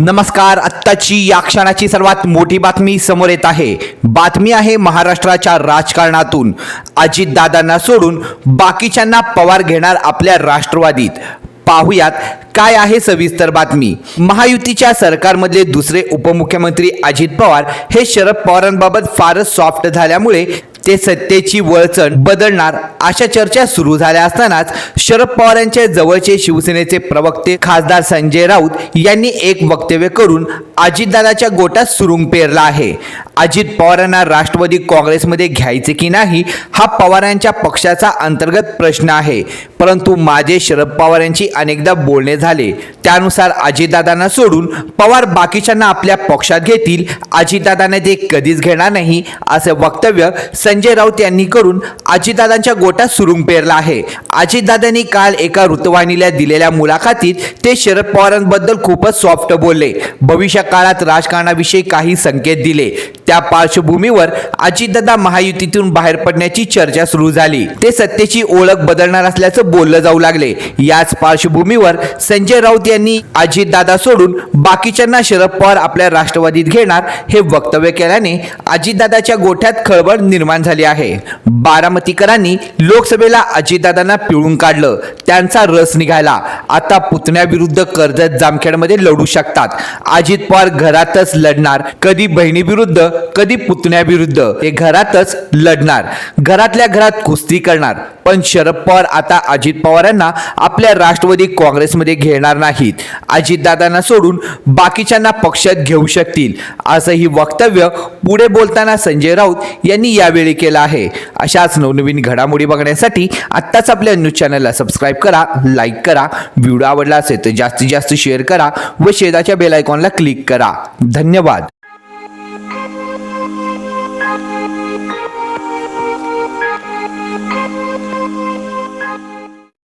नमस्कार आत्ताची या क्षणाची सर्वात मोठी बातमी समोर येत आहे. बातमी आहे महाराष्ट्राच्या राजकारणातून. अजितदादांना सोडून बाकीच्यांना पवार घेणार आपल्या राष्ट्रवादीत. पाहुयात काय आहे सविस्तर बातमी. महायुतीच्या सरकारमधले दुसरे उपमुख्यमंत्री अजित पवार हे शरद पवारांबाबत फारच सॉफ्ट झाल्यामुळे ते सत्तेची वळचण बदलणार अशा चर्चा सुरू झाल्या असतानाच शरद पवारांच्या जवळचे शिवसेनेचे प्रवक्ते खासदार संजय राऊत यांनी एक वक्तव्य करून अजितदादाच्या गोटात सुरुंग पेरला आहे. अजित पवारांना राष्ट्रवादी काँग्रेसमध्ये घ्यायचे की नाही हा पवारांच्या पक्षाचा अंतर्गत प्रश्न आहे. परंतु माझे शरद पवार यांची अनेकदा बोलणे झाले. त्यानुसार अजितदादांना सोडून पवार बाकीच्यांना आपल्या पक्षात घेतील. अजितदादांना ते कधीच घेणार नाही असे वक्तव्य संजय राऊत यांनी करून अजितदादांच्या गोटात सुरुंग पेरला आहे. अजितदादांनी काल एका वृत्तवाहिनीला दिलेल्या मुलाखतीत ते शरद पवारांबद्दल खूपच सॉफ्ट बोलले. भविष्य काळात राजकारणाविषयी काही संकेत दिले. त्या पार्श्वभूमीवर अजितदादा महायुतीतून बाहेर पडण्याची चर्चा सुरू झाली. ते सत्तेची ओळख बदलणार असल्याचं बोललं जाऊ लागले. याच पार्श्वभूमीवर संजय राऊत यांनी अजितदादा सोडून बाकीच्यांना शरद पवार आपल्या राष्ट्रवादीत घेणार हे वक्तव्य केल्याने अजितदादाच्या गोठ्यात खळबळ निर्माण झाली आहे. बारामतीकरांनी लोकसभेला अजितदादांना पिळून काढलं. त्यांचा रस निघाला आता पुतण्याविरुद्ध कर्जत जामखेडमध्ये लढू शकतात. अजित पवार घरातच लढणार. कधी बहिणीविरुद्ध कधी पुतण्याविरुद्ध ते घरातच लढणार. घरातल्या घरात कुस्ती करणार. पण शरद पवार आता अजित पवारांना आपल्या राष्ट्रवादी काँग्रेसमध्ये घेणार नाहीत. अजितदादांना सोडून बाकीच्यांना पक्षात घेऊ शकतील असंही वक्तव्य पुढे बोलताना संजय राऊत यांनी यावेळी केलं आहे. अशाच नवनवीन घडामोडी बघण्यासाठी आत्ताच आपल्या न्यूज चॅनलला सबस्क्राईब करा लाईक करा व्हिडिओ आवडला असेल तर जास्तीत जास्त शेअर करा व शेजाच्या बेल आयकॉनला क्लिक करा. धन्यवाद.